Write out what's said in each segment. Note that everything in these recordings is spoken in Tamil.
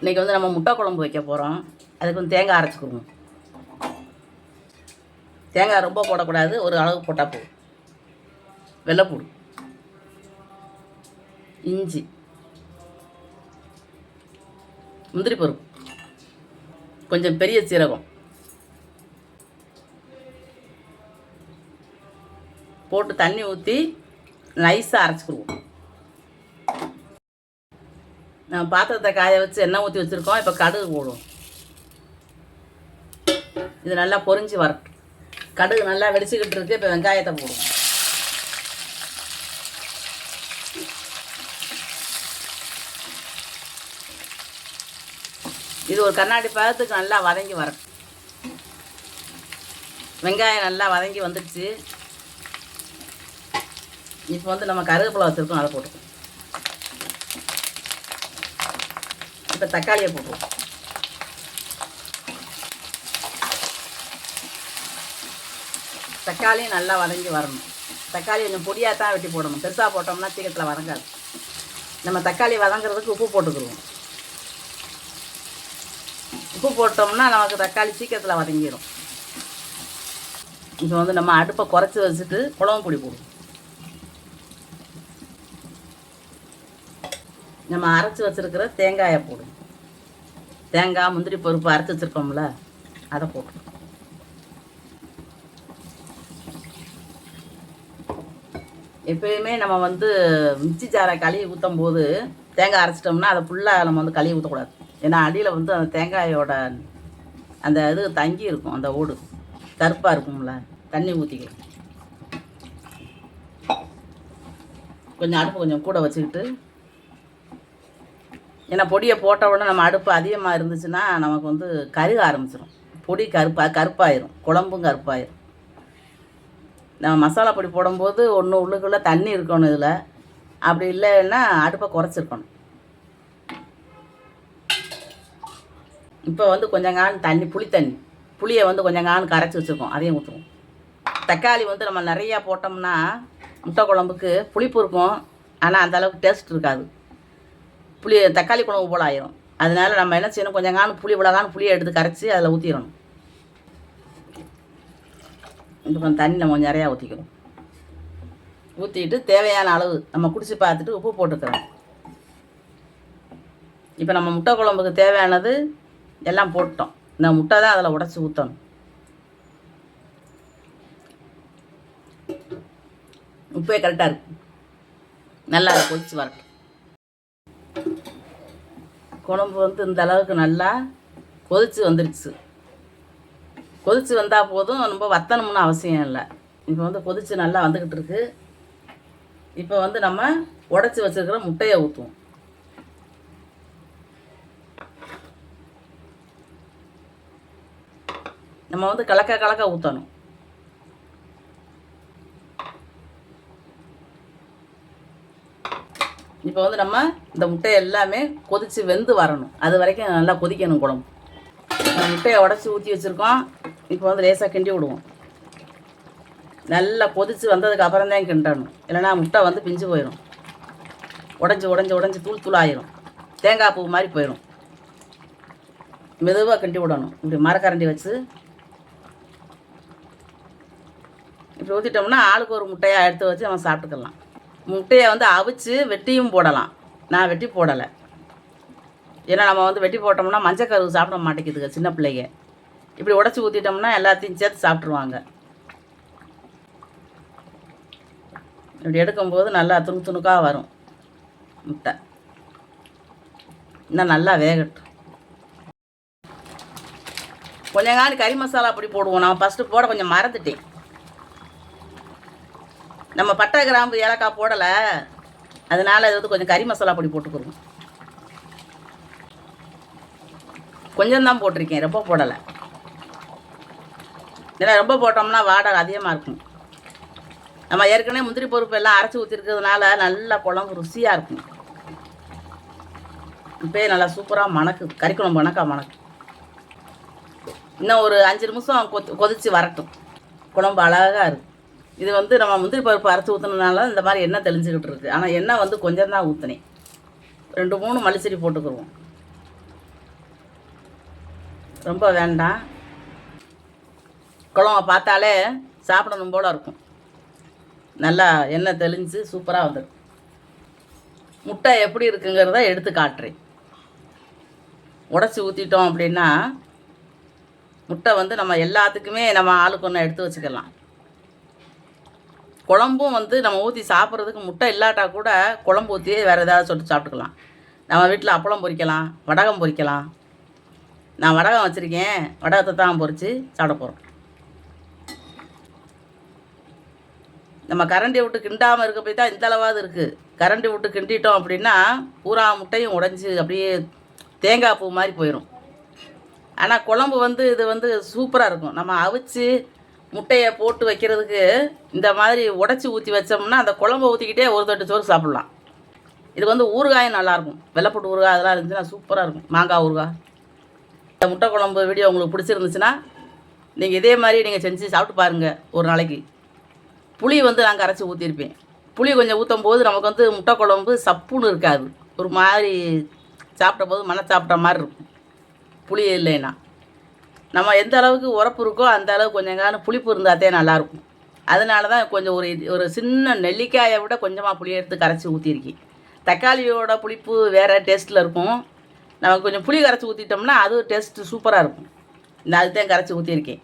இன்றைக்கி வந்து நம்ம முட்டை குழம்பு வைக்க போகிறோம் அதுக்கு வந்து தேங்காய் அரைச்சிக்குருவோம் தேங்காய் ரொம்ப போடக்கூடாது. ஒரு அளவு போட்டால் போதும். வெள்ளைப்பூடு. இஞ்சி. முந்திரி பருப்பு கொஞ்சம் பெரிய சீரகம். போட்டு தண்ணி ஊற்றி நைஸாக அரைச்சிக்கிடுவோம். நம்ம பாத்திரத்தை காய வச்சு எண்ணெய் ஊற்றி வச்சுருக்கோம். இப்போ கடுகு போடுவோம். இது நல்லா பொரிஞ்சு வரட்டும். கடுகு நல்லா வெடிச்சுக்கிட்டு இருக்கு. இப்போ வெங்காயத்தை போடுவோம். இது ஒரு கண்ணாடி பதத்துக்கு நல்லா வதங்கி வரட்டும். வெங்காயம் நல்லா வதங்கி வந்துடுச்சு. இப்போ வந்து நம்ம கருவேப்பிலை வச்சுருக்கோம். அதை போட்டுக்கோம் இப்போ தக்காளியை போடுவோம். தக்காளியும் நல்லா வதங்கி வரணும். தக்காளி கொஞ்சம் பொடியாக தான் வெட்டி போடணும். பெருசாக போட்டோம்னா சீக்கிரத்தில் வதங்காது. நம்ம தக்காளி வதங்குறதுக்கு உப்பு போட்டுக்கிடுவோம். உப்பு போட்டோம்னா நமக்கு தக்காளி சீக்கிரத்தில் வதங்கிடும் இப்போ வந்து நம்ம அடுப்பை குறைச்சி வச்சுட்டு குழம்பு பொடி போடுவோம். நம்ம அரைச்சி வச்சுருக்கிற தேங்காயை போடுவோம். தேங்காய் முந்திரி பருப்பு அரைச்சி வச்சுருக்கோம்ல அதை போட்டு எப்பயுமே நம்ம வந்து மிச்சி சாரை கழுவி ஊற்றும் போது தேங்காய் அரைச்சிட்டோம்னா அதை ஃபுல்லாக நம்ம வந்து கழுவி ஊற்றக்கூடாது ஏன்னா அடியில் வந்து அந்த தேங்காயோட அந்த இது தங்கி இருக்கும் அந்த ஓடு. கருப்பாக இருக்கும்ல தண்ணி ஊற்றிக்கலாம் கொஞ்சம் அடுப்பு கொஞ்சம் கூட வச்சுக்கிட்டு ஏன்னா பொடியை போட்ட உடனே நம்ம அடுப்பு அதிகமாக இருந்துச்சுன்னா நமக்கு வந்து கருக ஆரம்பிச்சிடும் பொடி கருப்பாக கருப்பாயிரும். குழம்பும் கருப்பாயிரும். நம்ம மசாலா பொடி போடும்போது ஒன்று உள்ளுக்குள்ளே தண்ணி இருக்கணும் இதில். அப்படி இல்லைன்னா அடுப்பை குறைச்சிருக்கணும். இப்போ வந்து கொஞ்சம் காலம் தண்ணி புளி தண்ணி. புளியை வந்து கொஞ்சம் காலம் கரைச்சி வச்சுருக்கோம். அதையும் ஊற்றுவோம் தக்காளி வந்து நம்ம நிறையா போட்டோம்னா முட்டை குழம்புக்கு புளிப்பு இருக்கும். ஆனால் அந்த அளவுக்கு டேஸ்ட் இருக்காது. புளி தக்காளி குழம்பு போல் ஆயிரும். அதனால நம்ம என்ன செய்யணும்? கொஞ்சம் காணும் புளி இவ்வளோதான் புளியை எடுத்து கரைச்சி அதில் ஊற்றிடணும் இப்போ கொஞ்சம் தண்ணி நம்ம கொஞ்சம் நிறையா ஊற்றிக்கணும் ஊற்றிட்டு தேவையான அளவு நம்ம குடிச்சு பார்த்துட்டு உப்பு போட்டுக்கிறோம் இப்போ நம்ம முட்டை குழம்புக்கு தேவையானது எல்லாம் போட்டோம். இந்த முட்டை தான் அதில் உடச்சி ஊற்றணும் உப்பே கரெக்டாக இருக்கு. நல்லா கொதிச்சு வரட்டும். குழம்பு வந்து இந்த அளவுக்கு நல்லா கொதிச்சு வந்துருச்சு. கொதிச்சு வந்தால் போதும் ரொம்ப வத்தணும்னு அவசியம் இல்லை. இப்போ வந்து கொதிச்சு நல்லா வந்துக்கிட்டு இருக்கு. இப்போ வந்து நம்ம உடச்சி வச்சுருக்கிற முட்டையை ஊற்றுவோம் நம்ம வந்து கலக்க கலக்க ஊற்றணும் இப்போ வந்து நம்ம இந்த முட்டை எல்லாமே கொதித்து வெந்து வரணும். அது வரைக்கும் நல்லா கொதிக்கணும் குழம்பு. முட்டையை உடச்சி ஊற்றி வச்சுருக்கோம். இப்போ வந்து லேசாக கிண்டி விடுவோம். நல்லா கொதித்து வந்ததுக்கு அப்புறம் தான் கிண்டணும். இல்லைன்னா முட்டை வந்து பிஞ்சு போயிடும் உடஞ்சி உடஞ்சி உடஞ்சி தூள் தூள் ஆயிரும். தேங்காய் பூ மாதிரி போயிடும் மெதுவாக கிண்டி விடணும். இப்படி மரக்கரண்டி வச்சு. இப்படி ஊற்றிட்டோம்னா ஆளுக்கு ஒரு முட்டையாக எடுத்து வச்சு நம்ம சாப்பிட்டுக்கலாம். முட்டையை வந்து அவிச்சு வெட்டியும் போடலாம். நான் வெட்டி போடலை. ஏன்னா நம்ம வந்து வெட்டி போட்டோம்னா மஞ்சக்கருவு சாப்பிட மாட்டேங்குதுங்க சின்ன பிள்ளைங்க. இப்படி உடச்சி ஊற்றிட்டோம்னா எல்லாத்தையும் சேர்த்து சாப்பிட்ருவாங்க இப்படி எடுக்கும்போது நல்லா துணு துணுக்காக வரும் முட்டை. இன்னும் நல்லா வேகட்டும். கொஞ்சம் காணி கறி மசாலா அப்படி போடுவோம். நான் ஃபஸ்ட்டு போட கொஞ்சம் மறந்துட்டேன். நம்ம பட்டை கிராம்பு ஏலக்காய் போடலை. அதனால் இது வந்து கொஞ்சம் கறி மசாலா பொடி போட்டுக்கிறோம் கொஞ்சம் தான் போட்டிருக்கேன் ரொம்ப போடலை. ஏன்னா ரொம்ப போட்டோம்னா வாடை அதிகமாக இருக்கும். நம்ம ஏற்கனவே முந்திரி பருப்பு எல்லாம் அரைச்சி ஊற்றிருக்கிறதுனால நல்லா குழம்பு ருசியாக இருக்கும். இப்போயே நல்லா சூப்பராக மணக்கு கறி குழம்பு மணக்கா மணக்கு. இன்னும் ஒரு அஞ்சு நிமிஷம் கொதி கொதித்து வரட்டும். குழம்பு அழகாக இருக்கும். இது வந்து நம்ம முந்திரி பருப்பு அரைச்சி ஊற்றுனதுனால இந்த மாதிரி எண்ணெய் தெளிஞ்சுக்கிட்டு இருக்குது ஆனால் எண்ணெய் வந்து கொஞ்சம் தான் ஊற்றினேன் ரெண்டு மூணு மல்லிச்செடி போட்டுக்கிடுவோம் ரொம்ப வேண்டாம். குழம்ப பார்த்தாலே சாப்பிடணும் போல் இருக்கும். நல்லா எண்ணெய் தெளிஞ்சு சூப்பராக வந்துடும். முட்டை எப்படி இருக்குங்கிறத எடுத்து காட்டுறேன். உடச்சி ஊற்றிட்டோம் அப்படின்னா முட்டை வந்து நம்ம எல்லாத்துக்குமே நம்ம ஆளுக்கு ஒன்று எடுத்து வச்சுக்கலாம். குழம்பும் வந்து நம்ம ஊற்றி சாப்பிட்றதுக்கு முட்டை இல்லாட்டா கூட குழம்பு ஊற்றியே வேறு ஏதாவது சொல்லிட்டு சாப்பிட்டுக்கலாம். நம்ம வீட்டில் அப்பளம் பொரிக்கலாம் வடகம் பொரிக்கலாம் நான் வடகம் வச்சுருக்கேன். வடகத்தை தான் பொரித்து சாப்பிட போகிறோம் நம்ம கரண்டி விட்டு கிண்டாமல் இருக்க போய் தான் இந்தளவாவது இருக்குது கரண்டி விட்டு கிண்டிட்டோம் அப்படின்னா பூரா முட்டையும் உடஞ்சி அப்படியே தேங்காய் பூ மாதிரி போயிடும் ஆனால் குழம்பு வந்து இது வந்து சூப்பராக இருக்கும். நம்ம அவிச்சு முட்டையை போட்டு வைக்கிறதுக்கு இந்த மாதிரி உடச்சி ஊற்றி வச்சோம்னா அந்த குழம்பு ஊற்றிக்கிட்டே ஒரு தட்டு சோறு சாப்பிட்லாம். இது வந்து ஊறுகாயும் நல்லாயிருக்கும். வெள்ளைப்பட்டு ஊறுகாய் அதெல்லாம் இருந்துச்சுன்னா சூப்பராக இருக்கும். மாங்காய் ஊறுகாய். இந்த முட்டை குழம்பு வீடியோ உங்களுக்கு பிடிச்சிருந்துச்சுன்னா நீங்கள் இதே மாதிரி நீங்கள் செஞ்சு சாப்பிட்டு பாருங்கள் ஒரு நாளைக்கு. புளி வந்து நான் கரைச்சி ஊற்றிருப்பேன் புளி கொஞ்சம் ஊற்றும் போது நமக்கு வந்து முட்டை குழம்பு சப்புன்னு இருக்காது. ஒரு மாதிரி சாப்பிட்ட போது மன சாப்பிட்ட மாதிரி இருக்கும். புளி இல்லைன்னா. நம்ம எந்த அளவுக்கு உரப்பு இருக்கோ அந்த அளவுக்கு கொஞ்சம் காலம் புளிப்பு இருந்தாதே நல்லாயிருக்கும். அதனால தான் கொஞ்சம் ஒரு ஒரு சின்ன நெல்லிக்காயை விட கொஞ்சமாக புளி எடுத்து கரைச்சி ஊற்றிருக்கேன் தக்காளியோட புளிப்பு வேறு டேஸ்ட்டில் இருக்கும். நம்ம கொஞ்சம் புளி கரைச்சி ஊற்றிட்டோம்னா அது டேஸ்ட்டு சூப்பராக இருக்கும். நான் அதுதான் கரைச்சி ஊற்றிருக்கேன்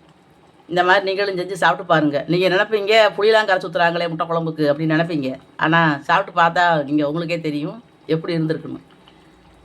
இந்த மாதிரி நீங்களும் செஞ்சு சாப்பிட்டு பாருங்கள் நீங்கள் நினைப்பீங்க புளியெலாம் கரைச்சி ஊற்றுறாங்களே முட்டை குழம்புக்கு அப்படின்னு நினைப்பீங்க. ஆனால் சாப்பிட்டு பார்த்தா நீங்கள் உங்களுக்கே தெரியும் எப்படி இருந்திருக்குன்னு.